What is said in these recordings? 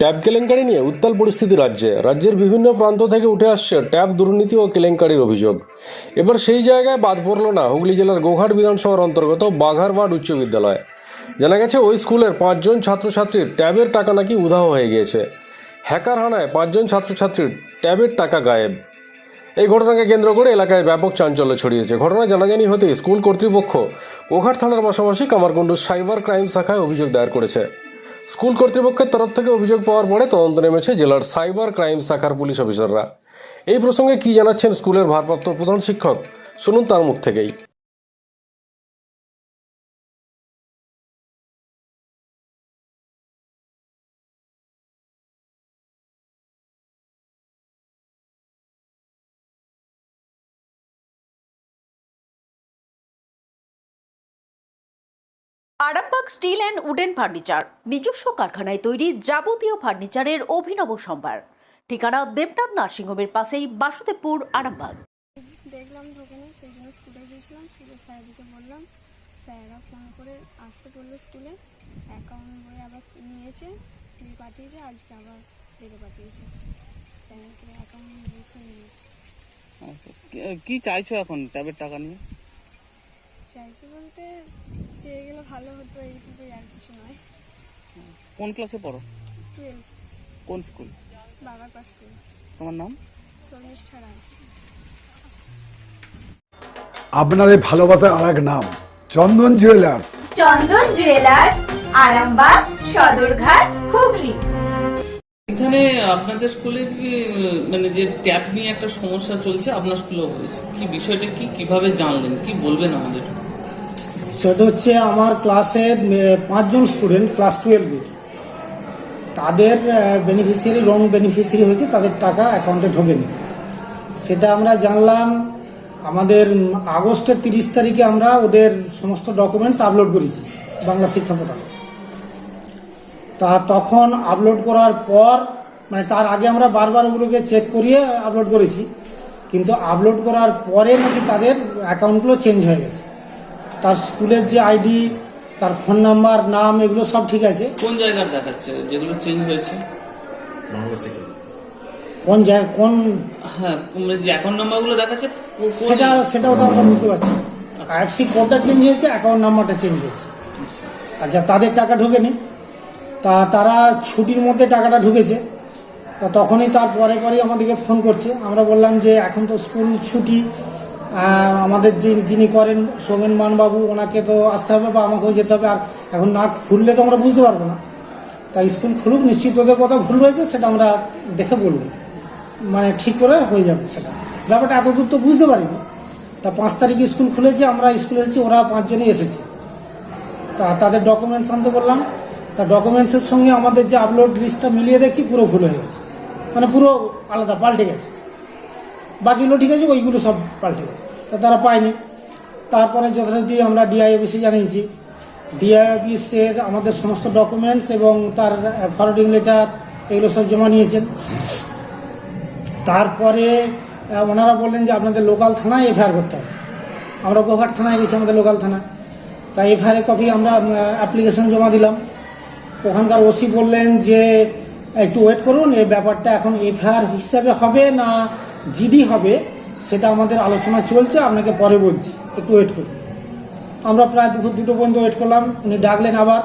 Tab কেলেঙ্কারি নিয়ে উত্তাল পরিস্থিতি রাজ্যে। রাজ্যের বিভিন্ন প্রান্ত থেকে উঠে আসছে ট্যাব দুর্নীতি ও কেলেঙ্কারির অভিযোগ। এবার সেই জায়গায় বাদ পড়ল না হুগলি জেলার গোঘাট বিধানসভার অন্তর্গত বাঘারবাট উচ্চ বিদ্যালয়। জানা গেছে ওই স্কুলের পাঁচজন ছাত্রছাত্রীর ট্যাবের টাকা নাকি উধাও হয়ে গিয়েছে। হ্যাকার হানায় পাঁচজন ছাত্রছাত্রীর ট্যাবের টাকা গায়েব। এই ঘটনাকে কেন্দ্র করে এলাকায় ব্যাপক চাঞ্চল্য ছড়িয়েছে। ঘটনা জানাজানি হতে স্কুল কর্তৃপক্ষ গোঘাট থানার পাশাপাশি কামারকুণ্ডু সাইবার ক্রাইম শাখায় অভিযোগ দায়ের করেছে। স্কুল কর্তৃপক্ষের তরফ থেকে অভিযোগ পাওয়ার পরে তদন্ত নেমেছে জেলার সাইবার ক্রাইম শাখার পুলিশ অফিসাররা। এই প্রসঙ্গে কি জানাচ্ছেন স্কুলের ভারপ্রাপ্ত প্রধান শিক্ষক? শুনুন তার মুখ থেকেই। Arambagh steel and wooden furniture নিজস্ব কারখানায় তৈরি যাবতীয় ফার্নিচারের অভিনব সম্ভার। ঠিকানা দেবনাথ নার্সিংহোমের পাশেই বাসুদেবপুর আরামবাগ। দেখলাম দোকানে সেই জন্য স্কুলে গিয়েছিলাম স্কুলে স্যারদেরকে বললাম স্যাররা ফোন করে আসতে বলল স্কুলে অ্যাকাউন্ট বই আবার নিয়েছে দিয়ে পাঠিয়েছে আজকে আবার ডেকে পাঠিয়েছে। ব্যাংকের অ্যাকাউন্ট আচ্ছা কি- চাইছো এখন? ট্যাবের টাকা নিয়ে? চাইছে বলতে পেয়ে ভালো হতো এইটুকুই আর কিছু নয়। কোন ক্লাসে পড়ো? টুয়েলভ কোন স্কুল বাবার পাশ করে তোমার নাম? শর্মিষ্ঠা রায়। আপনাদের ভালোবাসার আর এক নাম চন্দন জুয়েলার্স চন্দন জুয়েলার্স আরামবাগ সদরঘাট হুগলি। এখানে আপনাদের স্কুলে কি মানে যে ট্যাব নিয়ে একটা সমস্যা চলছে আপনার স্কুলেও হয়েছে। কি বিষয়টা কি কীভাবে জানলেন? কি বলবেন আমাদের? সেটা হচ্ছে আমার ক্লাসের পাঁচজন স্টুডেন্ট ক্লাস টুয়েলভের তাদের বেনিফিসিয়ারি রং বেনিফিসিয়ারি হয়েছে, তাদের টাকা অ্যাকাউন্টে ঢোকেনি। সেটা আমরা জানলাম, আমাদের আগস্টের তিরিশ তারিখে আমরা ওদের সমস্ত ডকুমেন্টস আপলোড করেছি, বাংলা শিক্ষা পোর্টালে তা তখন আপলোড করার পর মানে তার আগে আমরা বারবার ওগুলোকে চেক করিয়ে আপলোড করেছি, কিন্তু আপলোড করার পরে নাকি তাদের অ্যাকাউন্টগুলো চেঞ্জ হয়ে গেছে। তার স্কুলের যে আইডি তার ফোন নাম্বার নাম এগুলো সব ঠিক আছে। কোন জায়গার দেখাচ্ছে? যেগুলো চেঞ্জ হয়েছে? কোন জায়গা কোন হ্যাঁ মানে যে অ্যাকাউন্ট নাম্বারগুলো দেখাচ্ছে সেটা সেটাও তো আমরা বুঝতে পারছি। আইএফসি কোডটা চেঞ্জ হয়েছে অ্যাকাউন্ট নাম্বারটা চেঞ্জ হয়েছে। আচ্ছা তাদের টাকা ঢোকেনি। তা তারা ছুটির মধ্যে টাকাটা ঢুকেছে। তা তখনই তার পরে পরেই আমাদেরকে ফোন করছে। আমরা বললাম যে এখন তো স্কুল ছুটি আমাদের যিনি করেন সৌমেন মানবাবু, ওনাকে তো আসতে হবে বা আমাকেও যেতে হবে। আর এখন না খুললে তো আমরা বুঝতে পারব না। তাই স্কুল খুলুক, নিশ্চিত ওদের কথা ভুল হয়েছে, সেটা আমরা দেখে বলব। মানে ঠিক করে হয়ে যাবে সেটা। ব্যাপারটা এত দূর তো বুঝতে পারিনি। তা পাঁচ তারিখে স্কুল খুলেছে, আমরা স্কুলে এসেছি, ওরা পাঁচজনই এসেছে। তা তাদের ডকুমেন্টস আনতে বললাম। তা ডকুমেন্টসের সঙ্গে আমাদের যে আপলোড লিস্টটা মিলিয়ে দেখছি, পুরো ভুল হয়ে গেছে। মানে পুরো আলাদা, পাল্টে গেছে। বাকিগুলো ঠিক আছে, ওইগুলো সব পাল্টে গেছে। তা তারা পায়নি। তারপরে যথারীতি আমরা ডিআই অফিসে জানিয়েছি। ডিআই অফিসের আমাদের সমস্ত ডকুমেন্টস এবং তার ফরওয়ার্ডিং লেটার এগুলো সব জমা নিয়েছেন। তারপরে ওনারা বললেন যে আপনাদের লোকাল থানায় এফআইআর করতে হবে। আমরা গোঘাট থানায় গেছি, আমাদের লোকাল থানা। তাই এফআইআর কপি আমরা অ্যাপ্লিকেশন জমা দিলাম। ওখানকার ওসি বললেন যে, একটু ওয়েট করুন, এই ব্যাপারটা এখন এফআইআর হিসাবে হবে না জিডি হবে? সেটা আমাদের আলোচনা চলছে, আপনাকে পরে বলছি। একটু ওয়েট করুন। আমরা প্রায় দুপুর দুটো পর্যন্ত ওয়েট করলাম। উনি ডাকলেন আবার।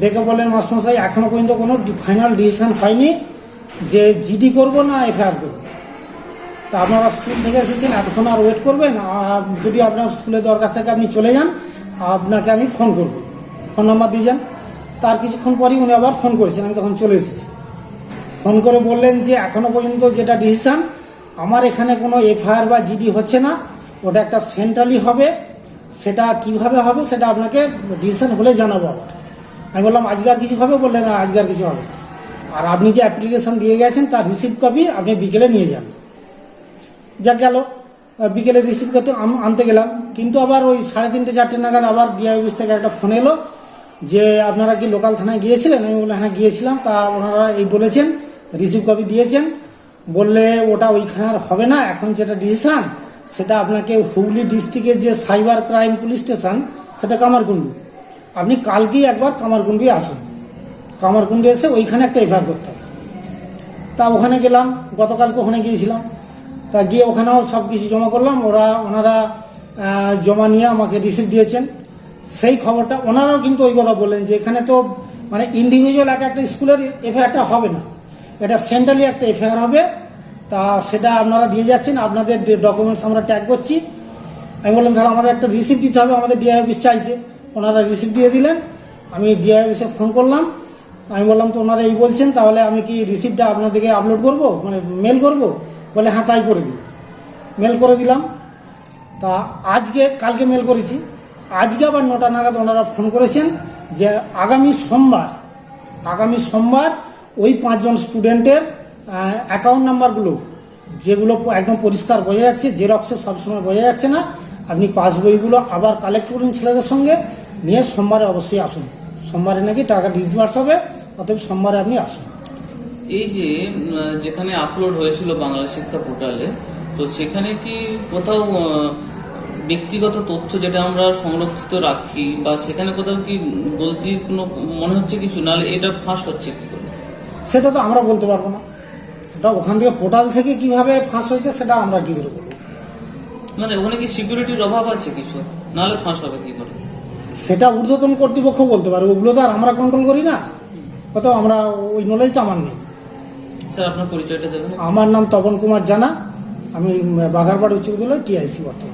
ডেকে বললেন, মাস্টারমশাই এখনও পর্যন্ত কোনো ফাইনাল ডিসিশন হয়নি যে জিডি করব না এফআইআর করব। তা আপনারা স্কুল থেকে এসেছেন, এতক্ষণ আর ওয়েট করবেন? আর যদি আপনার স্কুলে দরকার থাকে আপনি চলে যান। আপনাকে আমি ফোন করব। ফোন নাম্বার দিয়ে যান। তার কিছুক্ষণ পরই উনি আবার ফোন করেছেন। আমি তখন চলে এসেছি। ফোন করে বললেন যে এখনও পর্যন্ত যেটা ডিসিশন আমার এখানে কোনো এফআইআর বা জিডি হচ্ছে না, ওটা একটা সেন্ট্রালি হবে, সেটা কীভাবে হবে সেটা আপনাকে ডিসিশন হলে জানাব আবার। আমি বললাম, আজকে আর কিছু হবে? বললেন না, আজকে আর কিছু হবে আর আপনি যে অ্যাপ্লিকেশন দিয়ে গেছেন, তার রিসিভ কপি আপনি বিকেলে নিয়ে যান। যা গেল বিকেলে রিসিভ করতে আনতে গেলাম। কিন্তু আবার ওই সাড়ে তিনটে, চারটে নাগাদ আবার ডিআই অফিস থেকে একটা ফোন এলো যে, আপনারা কি লোকাল থানায় গিয়েছিলেন? আমি বললাম হ্যাঁ গিয়েছিলাম। তা ওনারা এই বলেছেন রিসিভ কপি দিয়েছেন। বললে ওটা ওইখানে আর হবে না, এখন যেটা ডিসিশন সেটা আপনাকে হুগলি ডিস্ট্রিক্টের যে সাইবার ক্রাইম পুলিশ স্টেশন সেটা কামারকুণ্ডু। আপনি কালকেই একবার কামারকুণ্ডুই আসুন। কামারকুণ্ডু এসে ওইখানে একটা এফআইআর করতে হবে। তা ওখানে গেলাম, গতকালকে ওখানে গিয়েছিলাম। তা গিয়ে ওখানেও সব কিছু জমা করলাম, ওরা, ওনারা জমা নিয়ে আমাকে রিসিভ দিয়েছেন। সেই খবরটা ওনারাও কিন্তু ওই কথা বললেন যে এখানে তো মানে ইন্ডিভিজুয়াল এক একটা স্কুলের এফআইআরটা হবে না। এটা সেন্ট্রালি একটা এফআইআর হবে। তা সেটা আপনারা দিয়ে যাচ্ছেন, আপনাদের ডকুমেন্টস আমরা ট্যাগ করছি। আমি বললাম, তাহলে আমাদের একটা রিসিপ্ট দিতে হবে, আমাদের ডিআই অফিস চাইছে। ওনারা রিসিপ্ট দিয়ে দিলেন। আমি ডিআই অফিসে ফোন করলাম। আমি বললাম, তো ওনারা এই বলছেন, তাহলে আমি কি রিসিপ্টটা আপনাদেরকে আপলোড করব? মানে মেল করব? বলে হ্যাঁ তাই করে দিন মেল করে দিলাম। তা আজকে, কালকে মেল করেছি। আজকে আবার নটা নাগাদ ওনারা ফোন করেছেন যে আগামী সোমবার আগামী সোমবার ওই পাঁচজন স্টুডেন্টের অ্যাকাউন্ট নাম্বারগুলো যেগুলো একদম পরিষ্কার বোঝা যাচ্ছে জেরক্সে সবসময় বোঝা যাচ্ছে না, আপনি পাসবইগুলো আবার কালেক্ট করুন ছেলেদের সঙ্গে, নিয়ে সোমবারে অবশ্যই আসুন। সোমবারে নাকি টাকা ডিসবার্স হবে, অতএব সোমবারে আপনি আসুন। এই যে যেখানে আপলোড হয়েছিল বাংলা শিক্ষা পোর্টালে, তো সেখানে কি কোথাও ব্যক্তিগত তথ্য যেটা আমরা সংরক্ষিত রাখি, বা সেখানে কোথাও কি গলতির কোনো মনে হচ্ছে কিছু? নাহলে এটা ফাঁস হচ্ছে। কি সেটা তো আমরা বলতে পারব না। এটা ওখান থেকে পোর্টাল থেকে কীভাবে ফাঁস হয়েছে সেটা আমরা কি করে বলব? মানে ওখানে কি সিকিউরিটির অভাব আছে কিছু? নাহলে ফাঁস হবে কি করে? সেটা ঊর্ধ্বতন কর্তৃপক্ষ বলতে পারবে ওগুলো তো আর আমরা কন্ট্রোল করি না। কত আমরা ওই নলেজটা আমার নেই। স্যার আপনার পরিচয়টা দেবেন আমার নাম তপন কুমার জানা। আমি বাঘারপাড় উচ্চ বিদ্যালয় টিআইসি বর্তমান।